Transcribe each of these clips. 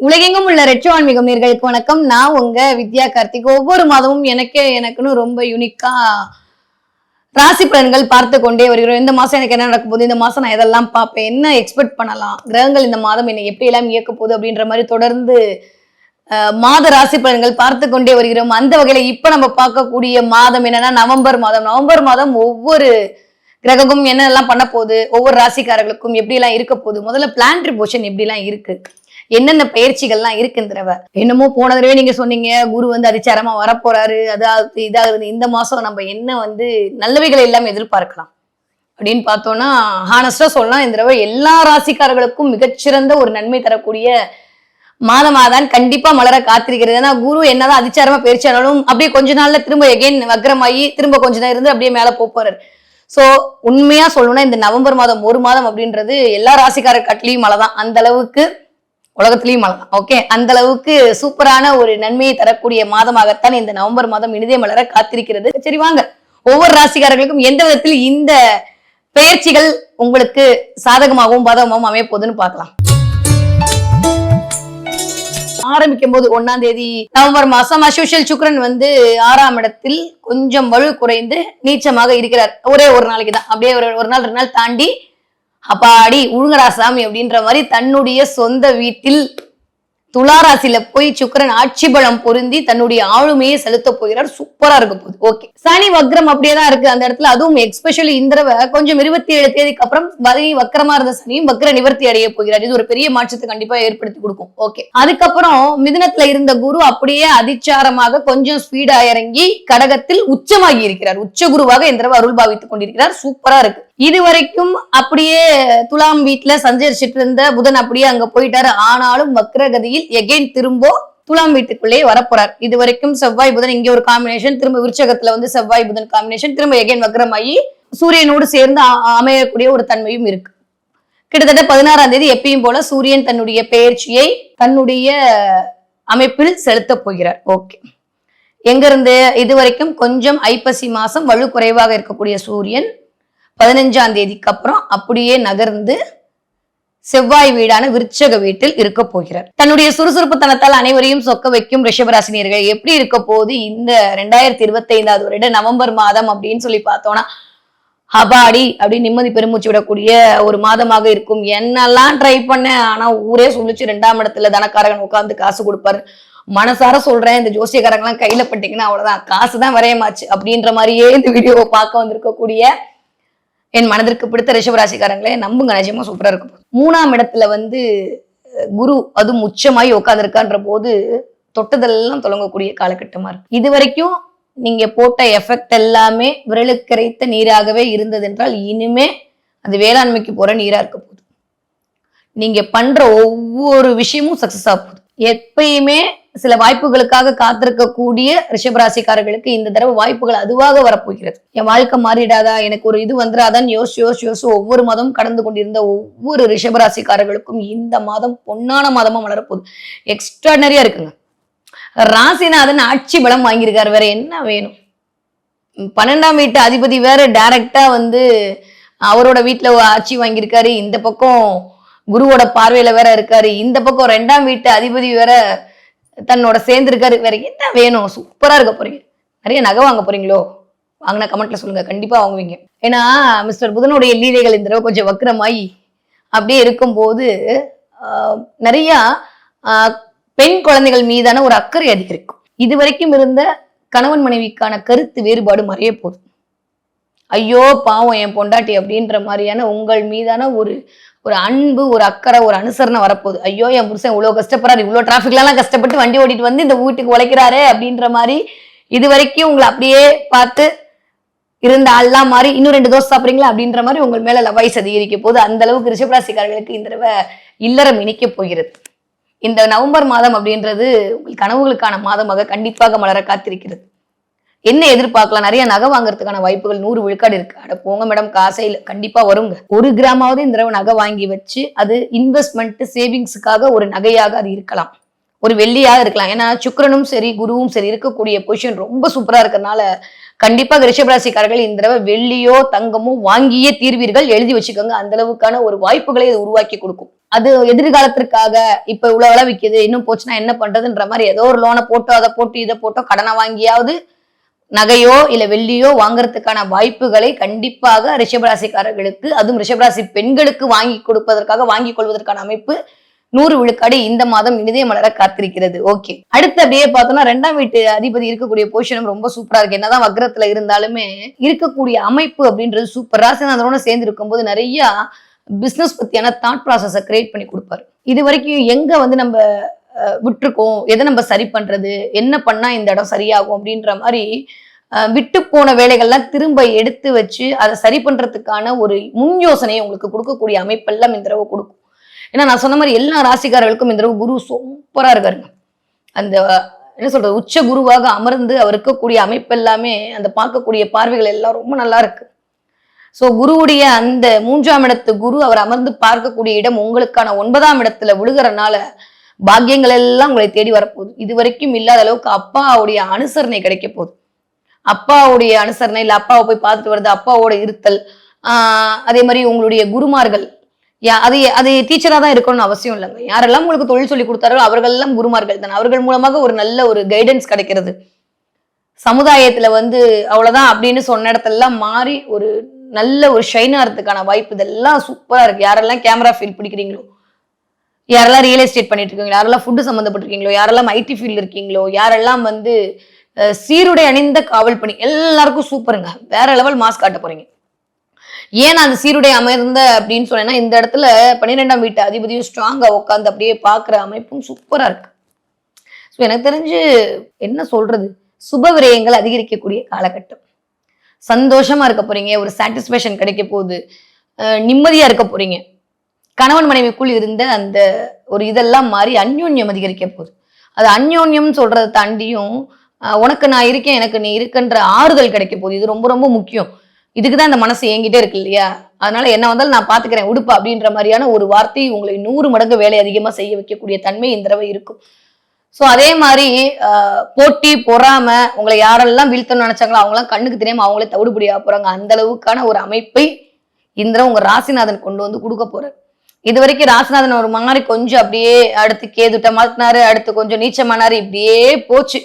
உலகெங்கும் உள்ள ரெட்ரோ ஆன்மீகம் நேர்களுக்கு வணக்கம். நான் உங்க வித்யா கார்த்திக். ஒவ்வொரு மாதமும் எனக்கே எனக்குன்னு ரொம்ப யூனிக்கா ராசி பலன்கள் பார்த்து கொண்டே வருகிறோம். இந்த மாசம் எனக்கு என்ன நடக்க போகுது? இந்த மாசம் நான் எதெல்லாம் பார்ப்பேன்? என்ன எக்ஸ்பெக்ட் பண்ணலாம்? கிரகங்கள் இந்த மாதம் என்னை எப்படி எல்லாம் இயக்க போகுது அப்படின்ற மாதிரி தொடர்ந்து மாத ராசி பலன்கள் பார்த்து கொண்டே வருகிறோம். அந்த வகையில இப்ப நம்ம பார்க்கக்கூடிய மாதம் என்னன்னா நவம்பர் மாதம். நவம்பர் மாதம் ஒவ்வொரு கிரகமும் என்னெல்லாம் பண்ண போகுது? ஒவ்வொரு ராசிக்காரர்களுக்கும் எப்படி எல்லாம் இருக்க போகுது? முதல்ல பிளான்ட்ரி போஷன் எப்படி எல்லாம் இருக்கு? என்னென்ன பயிற்சிகள்லாம் இருக்கு இந்த தடவை என்னமோ போன தடவை நீங்க சொன்னீங்க குரு வந்து அதிச்சாரமா வரப்போறாரு அதாவது இதாகுது இந்த மாசம் நம்ம என்ன வந்து நல்லவைகளை எல்லாம் எதிர்பார்க்கலாம். அப்படின்னு பார்த்தோம்னா ஹானஸ்டா சொல்லலாம் இந்த தடவை எல்லா ராசிக்காரர்களுக்கும் மிகச்சிறந்த ஒரு நன்மை தரக்கூடிய மாதமாதான் கண்டிப்பா மலர காத்திருக்கிறது. ஏன்னா குரு என்னதான் அதிச்சாரமா பயிற்சியானாலும் அப்படியே கொஞ்ச நாள்ல திரும்ப எகைன் வக்ரமாயி திரும்ப கொஞ்ச நேரம் இருந்து அப்படியே மேல போப் போறாரு உண்மையாக உண்மையா சொல்லணும்னா இந்த நவம்பர் மாதம் ஒரு மாதம் அப்படின்றது எல்லா ராசிக்காரர் கட்லியும் மழை தான் அந்த அளவுக்கு உலகத்திலையும் மழை ஓகே அந்த அளவுக்கு சூப்பரான ஒரு நன்மையை தரக்கூடிய மாதமாகத்தான் இந்த நவம்பர் மாதம் இனிதே மலர காத்திருக்கிறது. சரி வாங்க. ஒவ்வொரு ராசிக்காரர்களுக்கும் எந்த விதத்தில் இந்த பெயர்ச்சிகள் உங்களுக்கு சாதகமாகவும் பாதகமாகவும் அமைய போகுதுன்னு பார்க்கலாம். ஆரம்பிக்கும் போது ஒன்னாம் தேதி நவம்பர் மாசம் அசோஷியல் சுக்ரன் வந்து ஆறாம் இடத்தில் கொஞ்சம் வலு குறைந்து நீச்சமாக இருக்கிறார். ஒரே ஒரு நாளைக்கு தான் அப்படியே ஒரு ஒரு நாள் ரெண்டு நாள் தாண்டி அப்பாடி உழுங்கடா சாமி அப்படின்ற மாதிரி தன்னுடைய சொந்த வீட்டில் துளாராசியில போய் சுக்கிரன் ஆட்சி பலம் பொருந்தி தன்னுடைய ஆளுமையை செலுத்த போகிறார். சூப்பரா இருக்க போகுது. ஓகே சனி வக்ரம் அப்படியே தான் இருக்கு அந்த இடத்துல. அதுவும் எக்ஸ்பெஷலி இந்த தடவை கொஞ்சம் இருபத்தி ஏழு தேதிக்கு அப்புறம் வரி வக்கரமா இருந்த சனியும் வக்ர நிவர்த்தி அடைய போகிறார். இது ஒரு பெரிய மாற்றத்தை கண்டிப்பா ஏற்படுத்தி கொடுக்கும். ஓகே அதுக்கப்புறம் மிதுனத்துல இருந்த குரு அப்படியே அதிச்சாரமாக கொஞ்சம் ஸ்பீடா இறங்கி கடகத்தில் உச்சமாகி இருக்கிறார். உச்ச குருவாக இந்த தடவை அருள் பாவித்துக் கொண்டிருக்கிறார். சூப்பரா இருக்கு. இது வரைக்கும் அப்படியே துலாம் வீட்டுல சஞ்சரிச்சிட்டு இருந்த புதன் அப்படியே அங்க போயிட்டாரு. ஆனாலும் வக்ரகதியில் எகைன் திரும்ப துலாம் வீட்டுக்குள்ளே வரப்போறார். இது வரைக்கும் செவ்வாய் புதன் இங்க ஒரு காம்பினேஷன் திரும்ப விருச்சகத்துல வந்து செவ்வாய் புதன் காம்பினேஷன் திரும்ப எகைன் வக்ரமாயி சூரியனோடு சேர்ந்து அமையக்கூடிய ஒரு தன்மையும் இருக்கு. கிட்டத்தட்ட பதினாறாம் தேதி எப்பயும் போல சூரியன் தன்னுடைய பெயர்ச்சியை தன்னுடைய அமைப்பில் செலுத்தப் போகிறார். ஓகே. எங்க இருந்து இது வரைக்கும் கொஞ்சம் ஐப்பசி மாசம் வலு குறைவாக இருக்கக்கூடிய சூரியன் பதினஞ்சாம் தேதிக்கு அப்புறம் அப்படியே நகர்ந்து செவ்வாய் வீடான விருச்சக வீட்டில் இருக்க போகிறார். தன்னுடைய சுறுசுறுப்புத்தனத்தால் அனைவரையும் சொக்க வைக்கும் ரிஷபராசினியர்கள் எப்படி இருக்க போகுது? இந்த ரெண்டாயிரத்தி இருபத்தி ஐந்தாவது வருட நவம்பர் மாதம் அப்படின்னு சொல்லி பார்த்தோம்னா ஹபாடி அப்படின்னு நிம்மதி பெருமூச்சு விடக்கூடிய ஒரு மாதமாக இருக்கும். என்னெல்லாம் ட்ரை பண்ணேன் ஆனா ஊரே சொல்லிச்சு ரெண்டாம் இடத்துல தனக்காரகன் உட்காந்து காசு கொடுப்பாரு. மனசார சொல்றேன் இந்த ஜோசியக்காரங்களாம் கையில பட்டீங்கன்னா அவ்வளவுதான் காசு தான் வரையமாச்சு அப்படின்ற மாதிரியே இந்த வீடியோவை பார்க்க வந்திருக்கக்கூடிய என் மனதிற்கு பிடித்த ரிஷபராசிக்காரங்களே நம்புங்க நிஜமா சூப்பரா இருக்கும். மூணாம் இடத்துல வந்து குரு அதுவும் உச்சமாயி உட்காந்துருக்கான்ற போது தொட்டதெல்லாம் தொடங்கக்கூடிய காலகட்டமா இருக்கு. இது வரைக்கும் நீங்க போட்ட எஃபெக்ட் எல்லாமே விரலுக்கரைத்த நீராகவே இருந்தது என்றால் இனிமே அது வேளாண்மைக்கு போற நீரா இருக்க போகுது. நீங்க பண்ற ஒவ்வொரு விஷயமும் சக்சஸ் ஆக போகுது. எப்பயுமே சில வாய்ப்புகளுக்காக காத்திருக்கக்கூடிய ரிஷபராசிக்காரர்களுக்கு இந்த தடவை வாய்ப்புகள் அதுவாக வரப்போகிறது. என் வாழ்க்கை மாறிடாதா? எனக்கு ஒரு இது வந்துடாதான்னு யோசிச்சு யோசிச்சு யோசிச்சு ஒவ்வொரு மாதமும் கடந்து கொண்டிருந்த ஒவ்வொரு ரிஷபராசிக்காரர்களுக்கும் இந்த மாதம் பொன்னான மாதமா வளரப்போகுது. எக்ஸ்ட்ராடனரியா இருக்குங்க. ராசிநாதன் ஆட்சி பலம் வாங்கியிருக்காரு. வேற என்ன வேணும்? பன்னெண்டாம் வீட்டு அதிபதி வேற டைரக்டா வந்து அவரோட வீட்டுல ஆட்சி வாங்கியிருக்காரு. இந்த பக்கம் குருவோட பார்வையில வேற இருக்காரு. இந்த பக்கம் ரெண்டாம் வீட்டு அதிபதி வேற தன்னோட சேர்ந்துருக்காரு வேற என்ன வேணும்? சூப்பராக இருக்க போறீங்க. நிறைய நகை வாங்க போறீங்களோ? வாங்கின கமெண்ட்ல சொல்லுங்க. கண்டிப்பா வாங்குவீங்க. ஏன்னா மிஸ்டர் புதனுடைய லீலைகள் இந்த தடவை கொஞ்சம் வக்கரமாயி அப்படியே இருக்கும்போது ஆஹ், ஆஹ், பெண் குழந்தைகள் மீதான ஒரு அக்கறை அதிகரிக்கும். இது வரைக்கும் இருந்த கணவன் மனைவிக்கான கருத்து வேறுபாடு மறைய போகுது. ஐயோ பாவம் என் பொண்டாட்டி அப்படின்ற மாதிரியான உங்கள் மீதான ஒரு ஒரு அன்பு ஒரு அக்கறை ஒரு அனுசரணை வரப்போகுது. ஐயோ என் புருஷன் இவ்வளோ கஷ்டப்படுறாரு இவ்வளோ டிராஃபிக்லாம் கஷ்டப்பட்டு வண்டி ஓட்டிட்டு வந்து இந்த வீட்டுக்கு உழைக்கிறாரு அப்படின்ற மாதிரி இது வரைக்கும் உங்களை அப்படியே பார்த்து இருந்த ஆள்லாம் மாறி இன்னும் ரெண்டு தோசை சாப்பிட்றீங்களா அப்படின்ற மாதிரி உங்கள் மேலே லவாய்ஸ் அதிகரிக்க போது அந்த அளவுக்கு ரிஷபராசிக்காரர்களுக்கு இந்த தடவை இல்லறம் இணைக்க போகிறது. இந்த நவம்பர் மாதம் அப்படின்றது உங்கள் கனவுகளுக்கான மாதமாக கண்டிப்பாக மலர காத்திருக்கிறது. என்ன எதிர்பார்க்கலாம்? நிறைய நகை வாங்குறதுக்கான வாய்ப்புகள் நூறு விழுக்காடு இருக்கு. அட போங்க மேடம் காசே இல்லை கண்டிப்பா வருங்க. ஒரு கிராமாவது இந்த தடவை நகை வாங்கி வச்சு அது இன்வெஸ்ட்மெண்ட் சேவிங்ஸுக்காக ஒரு நகையாக அது இருக்கலாம். ஒரு வெள்ளியாக இருக்கலாம். ஏன்னா சுக்கரனும் சரி குருவும் சரி இருக்கக்கூடிய பொசிஷன் ரொம்ப சூப்பரா இருக்கிறதுனால கண்டிப்பாக ரிஷபராசிக்காரர்கள் இந்த தடவை வெள்ளியோ தங்கமோ வாங்கியே தீர்வீர்கள். எழுதி வச்சுக்கோங்க. அந்த அளவுக்கான ஒரு வாய்ப்புகளை இது உருவாக்கி கொடுக்கும். அது எதிர்காலத்திற்காக இப்ப இவ்வளவு விலை இன்னும் போச்சுன்னா என்ன பண்றதுன்ற மாதிரி ஏதோ ஒரு லோனை போட்டோ அதை போட்டு இதை போட்டோ கடனை வாங்கியாவது நகையோ இல்ல வெள்ளியோ வாங்குறதுக்கான வாய்ப்புகளை கண்டிப்பாக ரிஷபராசிக்காரர்களுக்கு அதுவும் ரிஷபராசி பெண்களுக்கு வாங்கி கொடுப்பதற்காக வாங்கி கொள்வதற்கான அமைப்பு நூறு விழுக்காடு இந்த மாதம் இனிதே மலர காத்திருக்கிறது. ஓகே அடுத்து அப்படியே பார்த்தோம்னா ரெண்டாம் வீட்டு அதிபதி இருக்கக்கூடிய பொசிஷனும் ரொம்ப சூப்பரா இருக்கு. என்னதான் வக்ரத்துல இருந்தாலுமே இருக்கக்கூடிய அமைப்பு அப்படின்றது சூப்பர் ராசிநாதனோட சேர்ந்து இருக்கும்போது நிறைய பிசினஸ் பத்தியான தாட் ப்ராசஸை கிரியேட் பண்ணி கொடுப்பாரு. இது வரைக்கும் எங்க வந்து நம்ம விட்டுருக்கோம். எதை நம்ம சரி பண்றது? என்ன பண்ணா இந்த இடம் சரியாகும் அப்படின்ற மாதிரி விட்டு போன வேலைகள்லாம் திரும்ப எடுத்து வச்சு அதை சரி பண்றதுக்கான ஒரு முன் யோசனையை உங்களுக்கு கொடுக்கக்கூடிய அமைப்பெல்லாம் இந்த தடவை கொடுக்கும். ஏன்னா நான் சொன்ன மாதிரி எல்லா ராசிக்காரர்களுக்கும் இந்த தடவை குரு சூப்பரா இருக்காருங்க அந்த என்ன சொல்றது உச்ச குருவாக அமர்ந்து அவர் இருக்கக்கூடிய அமைப்பு எல்லாமே அந்த பார்க்கக்கூடிய பார்வைகள் எல்லாம் ரொம்ப நல்லா இருக்கு. சோ குருவுடைய அந்த மூன்றாம் இடத்து குரு அவர் அமர்ந்து பார்க்கக்கூடிய இடம் உங்களுக்கான ஒன்பதாம் இடத்துல விழுகிறனால பாக்கியங்கள் எல்லாம் உங்களை தேடி வரப்போகுது. இது வரைக்கும் இல்லாத அளவுக்கு அப்பாவுடைய அனுசரணை கிடைக்க போகுது. அப்பாவுடைய அனுசரணை இல்லை அப்பாவை போய் பார்த்துட்டு வருது அப்பாவோட இருத்தல் அதே மாதிரி உங்களுடைய குருமார்கள். யா- அது அது டீச்சரா தான் இருக்கணும்னு அவசியம் இல்லைங்க. யாரெல்லாம் உங்களுக்கு தொழில் சொல்லி கொடுத்தாரோ அவர்கள் எல்லாம் குருமார்கள் தான். அவர்கள் மூலமாக ஒரு நல்ல ஒரு கைடன்ஸ் கிடைக்கிறது. சமுதாயத்துல வந்து அவ்வளவுதான் அப்படின்னு சொன்ன இடத்தெல்லாம் மாறி ஒரு நல்ல ஒரு ஷைன் ஆகிறதுக்கான வாய்ப்பு இதெல்லாம் சூப்பரா இருக்கு. யாரெல்லாம் கேமரா ஃபீல் பிடிக்கிறீங்களோ யாரெல்லாம் ரியல் எஸ்டேட் பண்ணிட்டு இருக்கீங்களோ யாரெல்லாம் ஃபுட்டு சம்மந்தப்பட்டிருக்கீங்களோ யாரெல்லாம் ஐடி ஃபீல்டு இருக்கீங்களோ யாரெல்லாம் வந்து சீருடை அணிந்த காவல் பணி எல்லாருக்கும் சூப்பருங்க. வேற லெவல் மாஸ் காட்ட போறீங்க. ஏன் அந்த சீருடை அமர்ந்த அப்படின்னு சொன்னேன்னா இந்த இடத்துல பன்னிரெண்டாம் வீட்டு அதிபதியும் ஸ்ட்ராங்கா உட்காந்து அப்படியே பார்க்குற அமைப்பும் சூப்பரா இருக்கு. ஸோ எனக்கு தெரிஞ்சு என்ன சொல்றது? சுப விரயங்கள் அதிகரிக்கக்கூடிய காலகட்டம். சந்தோஷமா இருக்க போறீங்க ஒரு சாட்டிஸ்ஃபேக்ஷன் கிடைக்க போகுது. நிம்மதியா இருக்க போறீங்க. கணவன் மனைவிக்குள் இருந்த அந்த ஒரு இதெல்லாம் மாறி அந்யோன்யம் அதிகரிக்க போகுது. அது அந்யோன்யம் சொல்றதை தாண்டியும் உனக்கு நான் இருக்கேன் எனக்கு நீ இருக்குன்ற ஆறுதல் கிடைக்க போகுது. இது ரொம்ப ரொம்ப முக்கியம். இதுக்கு தான் இந்த மனசு ஏங்கிட்டே இருக்கு இல்லையா? அதனால என்ன வந்தாலும் நான் பாத்துக்கிறேன் உடுப்பு அப்படின்ற மாதிரியான ஒரு வார்த்தை உங்களை நூறு மடங்கு வேலை அதிகமா செய்ய வைக்கக்கூடிய தன்மை இந்த தடவை இருக்கும். ஸோ அதே மாதிரி போட்டி பொறாம உங்களை யாரெல்லாம் வீழ்த்தணும்னு நினைச்சாங்களோ அவங்களாம் கண்ணுக்கு தெரியாம அவங்களே தவிடுபடியா போறாங்க. அந்த அளவுக்கான ஒரு அமைப்பை இந்த உங்க ராசிநாதன் கொண்டு வந்து கொடுக்க போறாரு. இது வரைக்கும் ராசிநாதன் ஒரு மாதிரி கொஞ்சம் அப்படியே அடுத்து கேதுட்ட மாட்டினாரு அடுத்து கொஞ்சம் நீச்சமானாரு இப்படியே போச்சு.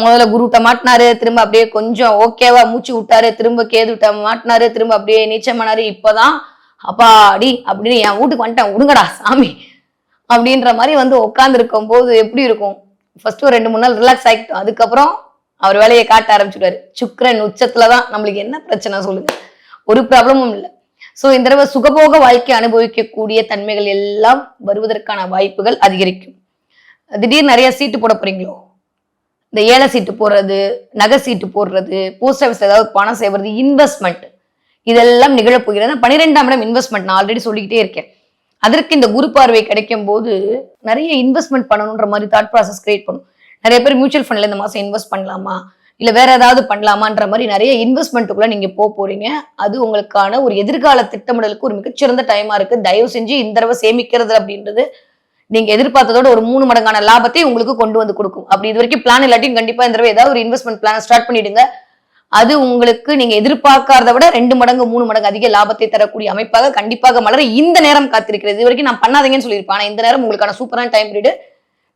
முதல்ல குருட்ட மாட்டினாரு திரும்ப அப்படியே கொஞ்சம் ஓகேவா மூச்சு விட்டாரு திரும்ப கேதுட்ட மாட்டினாரு திரும்ப அப்படியே நீச்சமானாரு இப்பதான் அப்பாடி அப்படின்னு என் வீட்டுக்கு வந்துட்டேன் விடுங்கடா சாமி அப்படின்ற மாதிரி வந்து உட்கார்ந்து போது எப்படி இருக்கும்? ஃபர்ஸ்ட் ஒரு ரெண்டு மூணு நாள் ரிலாக்ஸ் ஆகிட்டோம் அதுக்கப்புறம் அவர் வேலையை காட்ட ஆரம்பிச்சுட்டாரு சுக்கரன் உச்சத்துல தான் நம்மளுக்கு என்ன பிரச்சனை சொல்லுங்க? ஒரு ப்ராப்ளமும் இல்லை. ஸோ இந்த தடவை சுகபோக வாழ்க்கை அனுபவிக்கக்கூடிய தன்மைகள் எல்லாம் வருவதற்கான வாய்ப்புகள் அதிகரிக்கும். திடீர்னு நிறைய சீட்டு போட போறீங்களோ? இந்த ஏழை சீட்டு போடுறது நகை சீட்டு போடுறது போஸ்ட் ஆஃபீஸ் ஏதாவது பணம் செய்வது இன்வெஸ்ட்மெண்ட் இதெல்லாம் நிகழப்போகிறது. பன்னிரெண்டாம் இடம் இன்வெஸ்ட்மெண்ட் நான் ஆல்ரெடி சொல்லிக்கிட்டே இருக்கேன். அதற்கு இந்த குரு பார்வை கிடைக்கும் போது நிறைய இன்வெஸ்ட்மெண்ட் பண்ணணுன்ற மாதிரி தாட் ப்ராசஸ் கிரியேட் பண்ணும். நிறைய பேர் மியூச்சுவல் ஃபண்ட்ல இந்த மாசம் இன்வெஸ்ட் பண்ணலாமா? இல்ல வேற ஏதாவது பண்ணலாமான்ற மாதிரி நிறைய இன்வெஸ்ட்மெண்ட்டுக்குள்ள நீங்க போக போறீங்க. அது உங்களுக்கான ஒரு எதிர்கால திட்டமிடலுக்கு ஒரு மிகச்சிறந்த டைமா இருக்கு. தயவு செஞ்சு இந்த தடவை சேமிக்கிறது அப்படின்றது நீங்க எதிர்பார்த்ததோட ஒரு மூணு மடங்கான லாபத்தை உங்களுக்கு கொண்டு வந்து கொடுக்கும். அப்படி இது வரைக்கும் பிளான் இல்லாட்டியும் கண்டிப்பா இந்த தடவை ஏதாவது ஒரு இன்வெஸ்ட்மெண்ட் பிளான் ஸ்டார்ட் பண்ணிடுங்க. அது உங்களுக்கு நீங்க எதிர்பார்க்காத விட ரெண்டு மடங்கு மூணு மடங்கு அதிக லாபத்தை தரக்கூடிய அமைப்பாக கண்டிப்பாக மலர இந்த நேரம் காத்திருக்கிறது. இது வரைக்கும் நான் பண்ணாதீங்கன்னு சொல்லியிருப்பேன். ஆனா இந்த நேரம் உங்களுக்கான சூப்பரான டைம் பீரியடு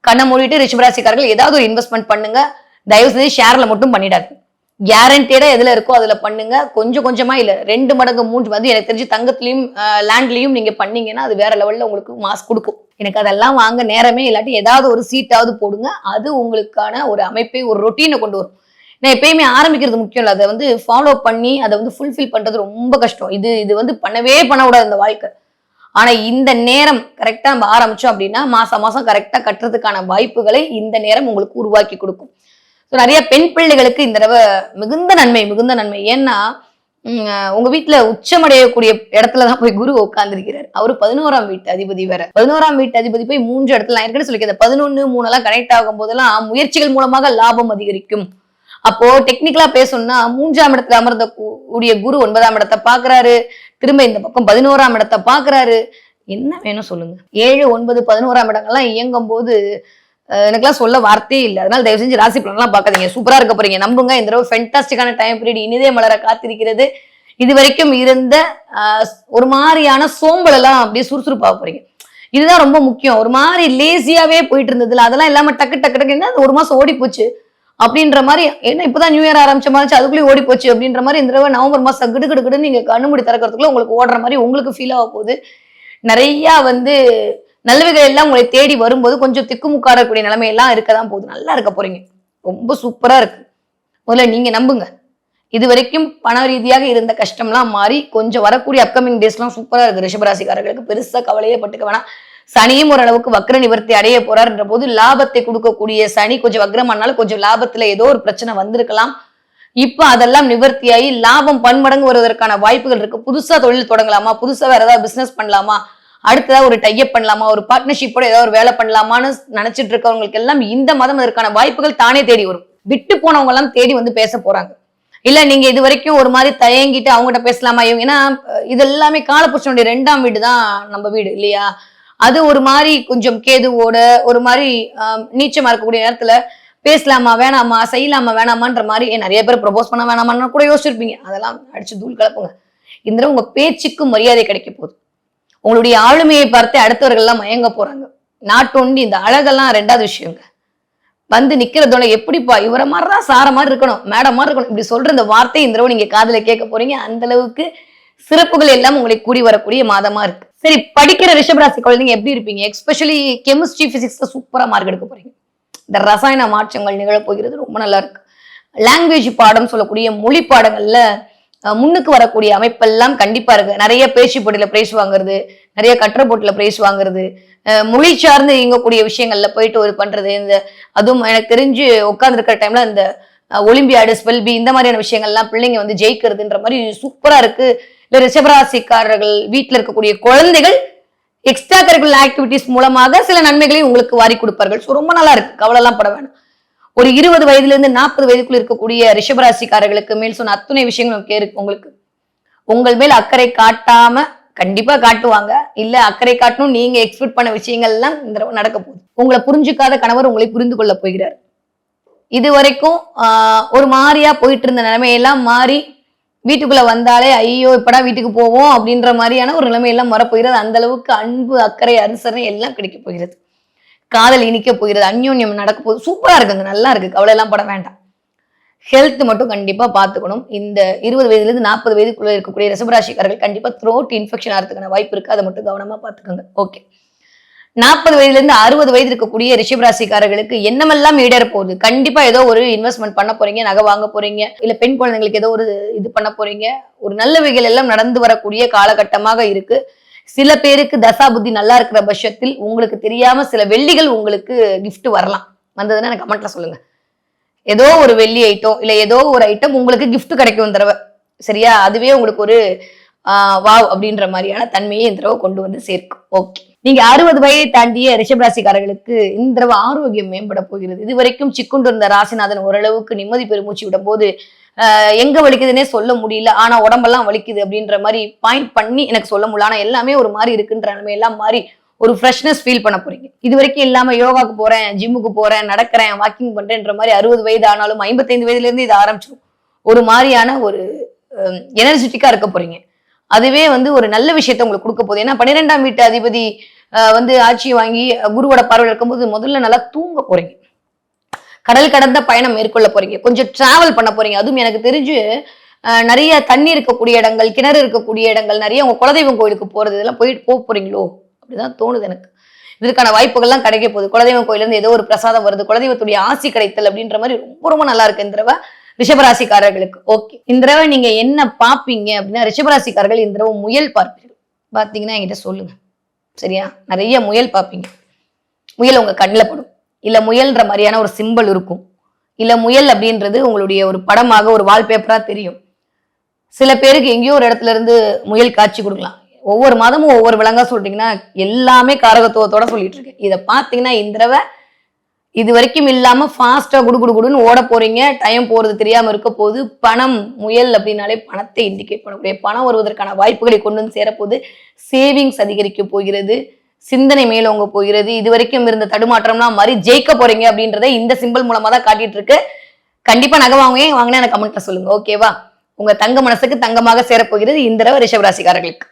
கண்ணை மூடிட்டு ரிஷபராசிக்காரர்கள் ஏதாவது ஒரு இன்வெஸ்ட்மெண்ட் பண்ணுங்க. தயவு செஞ்சு ஷேர்ல மட்டும் பண்ணிடாது. கேரண்டேடா எதுல இருக்கோ அதுல பண்ணுங்க. கொஞ்சம் கொஞ்சமா இல்ல ரெண்டு மடங்கு மூன்று வந்து எனக்கு தெரிஞ்சு தங்கத்திலயும் லேண்ட்லயும் நீங்க பண்ணீங்கன்னா அது வேற லெவல்ல உங்களுக்கு மாஸ் கொடுக்கும். எனக்கு அதெல்லாம் வாங்க நேரமே இல்லாட்டி ஏதாவது ஒரு சீட்டாவது போடுங்க. அது உங்களுக்கான ஒரு அமைப்பை ஒரு ரொட்டீனை கொண்டு வரும். நான் எப்பயுமே ஆரம்பிக்கிறது முக்கியம் இல்லை. அதை வந்து ஃபாலோ பண்ணி அதை வந்து ஃபுல்ஃபில் பண்றது ரொம்ப கஷ்டம். இது இது வந்து பண்ணவே பண்ணக்கூடாது இந்த வாழ்க்கை. ஆனா இந்த நேரம் கரெக்டா நம்ம ஆரம்பிச்சோம் அப்படின்னா மாசம் மாசம் கரெக்டா கட்டுறதுக்கான வாய்ப்புகளை இந்த நேரம் உங்களுக்கு உருவாக்கி கொடுக்கும். ஸோ நிறைய பெண் பிள்ளைகளுக்கு இந்த தடவை மிகுந்த நன்மை மிகுந்த நன்மை. ஏன்னா உங்க வீட்டுல உச்சமடையக்கூடிய இடத்துல தான் போய் குரு உட்கார்ந்திருக்கிறார். அவரு பதினோராம் வீட்டு அதிபதி வேற. பதினோராம் வீட்டு அதிபதி போய் மூன்று இடத்துல நான் ஏற்கனவே சொல்லிக்கிறேன் பதினொன்னு மூணெல்லாம் கனெக்ட் ஆகும் போதெல்லாம் முயற்சிகள் மூலமாக லாபம் அதிகரிக்கும். அப்போ டெக்னிக்கலா பேசணும்னா மூன்றாம் இடத்துல அமர்ந்த கூடிய குரு ஒன்பதாம் இடத்தை பாக்குறாரு திரும்ப இந்த பக்கம் பதினோராம் இடத்தை பாக்குறாரு என்ன வேணும் சொல்லுங்க. ஏழு ஒன்பது பதினோராம் இடங்கள்லாம் இயங்கும் போது எனக்குலாம் சொல்ல வார்த்தையே இல்லை. அதனால தயவு செஞ்சு ராசி பலன்லாம் பார்க்காதீங்க. சூப்பராக இருக்க போறீங்க. நம்புங்க. இந்த தடவை ஃபென்டாஸ்டிக்கான டைம் பீரியட் இனிதே மலர காத்திருக்கிறது. இது வரைக்கும் இருந்த ஒரு மாதிரியான சோம்பல் எல்லாம் அப்படியே சுறுசுறுப்பாக போறீங்க. இதுதான் ரொம்ப முக்கியம். ஒரு மாதிரி லேசியாவே போயிட்டு இருந்ததுல அதெல்லாம் இல்லாம டக்கு டக்கு டக்கு என்ன ஒரு மாசம் ஓடி போச்சு அப்படின்ற மாதிரி என்ன இப்பதான் நியூ இயர் ஆரம்பிச்ச மாதிரி அதுக்குள்ளேயே ஓடி போச்சு அப்படின்ற மாதிரி இந்த தடவை நவம்பர் மாசம் கிடு கிடுக்குன்னு நீங்க கண்ணுமுடி திறக்கிறதுக்குள்ள உங்களுக்கு ஓடுற மாதிரி உங்களுக்கு ஃபீல் ஆக போகுது. நிறைய வந்து நல்லவைகள் எல்லாம் உங்களை தேடி வரும்போது கொஞ்சம் திக்குமுக்காடக்கூடிய நிலைமையெல்லாம் இருக்க தான் போகுது. நல்லா இருக்க போறீங்க. ரொம்ப சூப்பரா இருக்கு. முதல்ல நீங்க நம்புங்க. இது வரைக்கும் பண ரீதியாக இருந்த கஷ்டம்லாம் மாறி கொஞ்சம் வரக்கூடிய அப்கமிங் டேஸ்லாம் சூப்பரா இருக்கு. ரிஷபராசிக்காரர்களுக்கு பெருசா கவலையே பட்டுக்க வேணாம். சனியும் ஓரளவுக்கு வக்ர நிவர்த்தி அடைய போறாருன்ற போது லாபத்தை கொடுக்கக்கூடிய சனி கொஞ்சம் வக்ரமானாலும் கொஞ்சம் லாபத்துல ஏதோ ஒரு பிரச்சனை வந்திருக்கலாம். இப்ப அதெல்லாம் நிவர்த்தியாகி லாபம் பன்மடங்கு வருவதற்கான வாய்ப்புகள் இருக்கு. புதுசா தொழில் தொடங்கலாமா? புதுசா வேற ஏதாவது பிசினஸ் பண்ணலாமா? அடுத்ததா ஒரு டைப் பண்ணலாமா? ஒரு பார்ட்னர்ஷிப்போட ஏதாவது ஒரு வேலை பண்ணலாமான்னு நினைச்சிட்டு இருக்கவங்களுக்கு எல்லாம் இந்த மாதம் அதற்கான வாய்ப்புகள் தானே தேடி வரும். விட்டு போனவங்க எல்லாம் தேடி வந்து பேச போறாங்க. இல்ல நீங்க இது வரைக்கும் ஒரு மாதிரி தயங்கிட்டு அவங்ககிட்ட பேசலாமா? இவங்க ஏன்னா இது எல்லாமே காலப்புருஷனுடைய ரெண்டாம் வீடு தான் நம்ம வீடு இல்லையா? அது ஒரு மாதிரி கொஞ்சம் கேதுவோட ஒரு மாதிரி நீச்சமா இருக்கக்கூடிய நேரத்துல பேசலாமா வேணாமா செய்யலாமா வேணாமான்ற மாதிரி நிறைய பேர் ப்ரொபோஸ் பண்ண வேணாமான்னு கூட யோசிச்சிருப்பீங்க. அதெல்லாம் அடிச்சு தூள் கலப்புங்க. இந்த உங்க பேச்சுக்கும் மரியாதை கிடைக்க போகுது. உங்களுடைய ஆளுமையை பார்த்து அடுத்தவர்கள் எல்லாம் மயங்க போறாங்க. நாட் ஒன்லி இந்த அழகெல்லாம் ரெண்டாவது விஷயங்க. வந்து நிக்கிறதோட எப்படிப்பா இவரை மாதிரிதான் சார மாதிரி இருக்கணும் மேடம் மாதிரி இருக்கணும் இப்படி சொல்ற இந்த வார்த்தை இந்த தடவை நீங்க காதுல கேட்க போறீங்க. அந்த அளவுக்கு சிறப்புகள் எல்லாம் உங்களை கூடி வரக்கூடிய மாதமா இருக்கு. சரி படிக்கிற ரிஷபராசி குழந்தைங்க எப்படி இருப்பீங்க? எஸ்பெஷலி கெமிஸ்ட்ரி பிசிக்ஸ்ல சூப்பரா மார்க் எடுக்க போறீங்க. இந்த ரசாயன மாற்றங்கள் நிகழப்போகிறது ரொம்ப நல்லா இருக்கு. லாங்குவேஜ் பாடம் சொல்லக்கூடிய மொழி பாடங்கள்ல முன்னுக்கு வரக்கூடிய அமைப்பெல்லாம் கண்டிப்பா இருக்கு. நிறைய பேச்சு போட்டியில பிரைஸ் வாங்குறது நிறைய கட்டுரை போட்டியில பிரைஸ் வாங்குறது மொழி சார்ந்து இயங்கக்கூடிய விஷயங்கள்ல போயிட்டு ஒரு பண்றது இந்த அதுவும் எனக்கு தெரிஞ்சு உட்காந்துருக்கிற டைம்ல இந்த ஒலிம்பியாடு ஸ்பெல்பி இந்த மாதிரியான விஷயங்கள்லாம் பிள்ளைங்க வந்து ஜெயிக்கிறதுன்ற மாதிரி சூப்பரா இருக்கு. இல்ல ரிஷபராசிக்காரர்கள் வீட்டில் இருக்கக்கூடிய குழந்தைகள் எக்ஸ்ட்ரா கரிக்குலர் ஆக்டிவிட்டிஸ் மூலமாக சில நன்மைகளையும் உங்களுக்கு வாரி கொடுப்பார்கள். ஸோ ரொம்ப நல்லா இருக்கு. கவலைலாம் பட வேணும். ஒரு இருபது வயதுல இருந்து நாற்பது வயதுக்குள் இருக்கக்கூடிய ரிஷபராசிக்காரர்களுக்கு மேல் சொன்ன அத்துணை விஷயங்களும் கே- உங்களுக்கு. உங்கள் மேல் அக்கறை காட்டாம கண்டிப்பா காட்டுவாங்க. இல்ல அக்கறை காட்டணும் நீங்க எக்ஸ்பெக்ட் பண்ண விஷயங்கள் எல்லாம் இந்த தடவை நடக்க போகுது. உங்களை புரிஞ்சுக்காத கணவர் உங்களை புரிந்து கொள்ள போகிறார். இது வரைக்கும் ஆஹ், ஒரு மாதிரியா போயிட்டு இருந்த நிலைமையெல்லாம் மாறி வீட்டுக்குள்ள வந்தாலே ஐயோ இப்படா வீட்டுக்கு போவோம் அப்படின்ற மாதிரியான ஒரு நிலைமையெல்லாம் வரப்போகிறது. அந்த அளவுக்கு அன்பு அக்கறை அனுசரணை எல்லாம் கிடைக்க போகிறது. காதல் இனிக்க போகிறது அந்யோன்யம் நடக்க போகுது சூப்பராக இருக்குங்க நல்லா இருக்கு கவலை எல்லாம் பட வேண்டாம். ஹெல்த் மட்டும் கண்டிப்பாக பார்த்துக்கணும் இந்த இருபது வயதுலேருந்து நாற்பது வயதுக்குள்ளே இருக்கக்கூடிய ரிசபராசிக்காரர்கள் கண்டிப்பாக த்ரோட் இன்ஃபெக்ஷன் ஆகிறதுக்கான வாய்ப்பு இருக்குது அதை மட்டும் கவனமாக பார்த்துக்கோங்க ஓகே நாற்பது வயதுலேருந்து அறுபது வயது இருக்கக்கூடிய ரிஷபராசிக்காரர்களுக்கு என்னமெல்லாம் ஈடேற போகுது? கண்டிப்பாக ஏதோ ஒரு இன்வெஸ்ட்மெண்ட் பண்ண போறீங்க நகை வாங்க போறீங்க இல்லை பெண் குழந்தைங்களுக்கு ஏதோ ஒரு இது பண்ண போறீங்க. ஒரு நல்ல வகைகள் எல்லாம் நடந்து வரக்கூடிய காலகட்டமாக இருக்குது சில பேருக்கு தசா புத்தி நல்லா இருக்கிற பட்சத்தில் உங்களுக்கு தெரியாம சில வெள்ளிகள் உங்களுக்கு கிஃப்ட் வரலாம். வந்ததுன்னா எனக்கு கமெண்ட்ல சொல்லுங்க. ஏதோ ஒரு வெள்ளி ஐட்டம் இல்ல ஏதோ ஒரு ஐட்டம் உங்களுக்கு கிஃப்ட் கிடைக்கும் தடவை. சரியா? அதுவே உங்களுக்கு ஒரு வாவ் அப்படின்ற மாதிரியான தன்மையை இந்த தடவை கொண்டு வந்து சேர்க்கும். ஓகே நீங்க அறுபது வயதை தாண்டிய ரிஷபராசிக்காரர்களுக்கு இந்த தடவை ஆரோக்கியம் மேம்பட போகிறது. இது வரைக்கும் சிக்குண்டு இருந்த ராசிநாதன் ஓரளவுக்கு நிம்மதி பெருமூச்சு விடும் போது எங்க வலிக்குதுன்னே சொல்ல முடியல. ஆனா உடம்பெல்லாம் வலிக்குது அப்படின்ற மாதிரி பாயிண்ட் பண்ணி எனக்கு சொல்ல முடியல. ஆனா எல்லாமே ஒரு மாதிரி இருக்குன்ற நிலைமை எல்லாம் மாதிரி ஒரு ஃப்ரெஷ்னஸ் ஃபீல் பண்ண போறீங்க. இது வரைக்கும் இல்லாம யோகாக்கு போறேன் ஜிம்முக்கு போறேன் நடக்கிறேன் வாக்கிங் பண்றேன்ற மாதிரி அறுபது வயது ஆனாலும் ஐம்பத்தைந்து வயதுல இருந்து இது ஆரம்பிச்சிடும் ஒரு மாதிரியான ஒரு எனர்ஜெட்டிக்கா இருக்க போறீங்க. அதுவே வந்து ஒரு நல்ல விஷயத்த உங்களுக்கு கொடுக்க போகுது. ஏன்னா பன்னிரெண்டாம் வீட்டு அதிபதி வந்து ஆட்சி வாங்கி குருவோட பார்வையில் இருக்கும்போது முதல்ல நல்லா தூங்க போறீங்க. கடல் கடந்த பயணம் மேற்கொள்ள போறீங்க. கொஞ்சம் டிராவல் பண்ண போறீங்க. அதுவும் எனக்கு தெரிஞ்சு நிறைய தண்ணி இருக்கக்கூடிய இடங்கள் கிணறு இருக்கக்கூடிய இடங்கள் நிறைய உங்க குலதெய்வம் கோயிலுக்கு போறது இதெல்லாம் போயிட்டு போக போறீங்களோ? அப்படிதான் தோணுது எனக்கு. இதற்கான வாய்ப்புகள்லாம் கிடைக்க போகுது. குலதெய்வம் கோயிலேருந்து இருந்து ஏதோ ஒரு பிரசாதம் வருது. குலதெய்வத்துடைய ஆசி கிடைத்தல் அப்படின்ற மாதிரி ரொம்ப ரொம்ப நல்லா இருக்கு இந்த தடவை ரிஷபராசிக்காரர்களுக்கு. ஓகே. இந்த தடவை நீங்க என்ன பார்ப்பீங்க அப்படின்னா ரிஷபராசிக்காரர்கள் இந்த தடவை முயல் பார்ப்பீர்கள். பார்த்தீங்கன்னா என்கிட்ட சொல்லுங்க. சரியா? நிறைய முயல் பார்ப்பீங்க. முயல் உங்க கண்ணில் படும். இல்லை முயல்ன்ற மாதிரியான ஒரு சிம்பல் இருக்கும். இல்லை முயல் அப்படின்றது உங்களுடைய ஒரு படமாக ஒரு வால்பேப்பராக தெரியும். சில பேருக்கு எங்கேயோ ஒரு இடத்துல இருந்து முயல் காட்சி கொடுக்கலாம். ஒவ்வொரு மாதமும் ஒவ்வொரு விலங்காக சொல்லிட்டீங்கன்னா எல்லாமே காரகத்துவத்தோட சொல்லிட்டு இருக்கேன் இதை பார்த்தீங்கன்னா இந்த தடவை இது வரைக்கும் இல்லாமல் ஃபாஸ்ட்டாக குடு குடு குடுன்னு ஓட போறீங்க. டைம் போறது தெரியாமல் இருக்க போது பணம் முயல் அப்படின்னாலே பணத்தை இண்டிகேட் பண்ணக்கூடிய பணம் வருவதற்கான வாய்ப்புகளை கொண்டு வந்து சேரப்போது சேவிங்ஸ் அதிகரிக்க போகிறது. சிந்தனை மேலோங்க போகிறது. இது வரைக்கும் இருந்த தடுமாற்றம்லாம் மாறி ஜெயிக்க போறீங்க அப்படின்றத இந்த சிம்பிள் மூலமா தான் காட்டிட்டு இருக்கு. கண்டிப்பா நகை வாங்குவேன் வாங்கினா எனக்கு கமெண்ட்ல சொல்லுங்க. ஓகேவா உங்க தங்க மனசுக்கு தங்கமாக சேரப்போகிறது இந்த தடவை ரிஷபராசிக்காரர்களுக்கு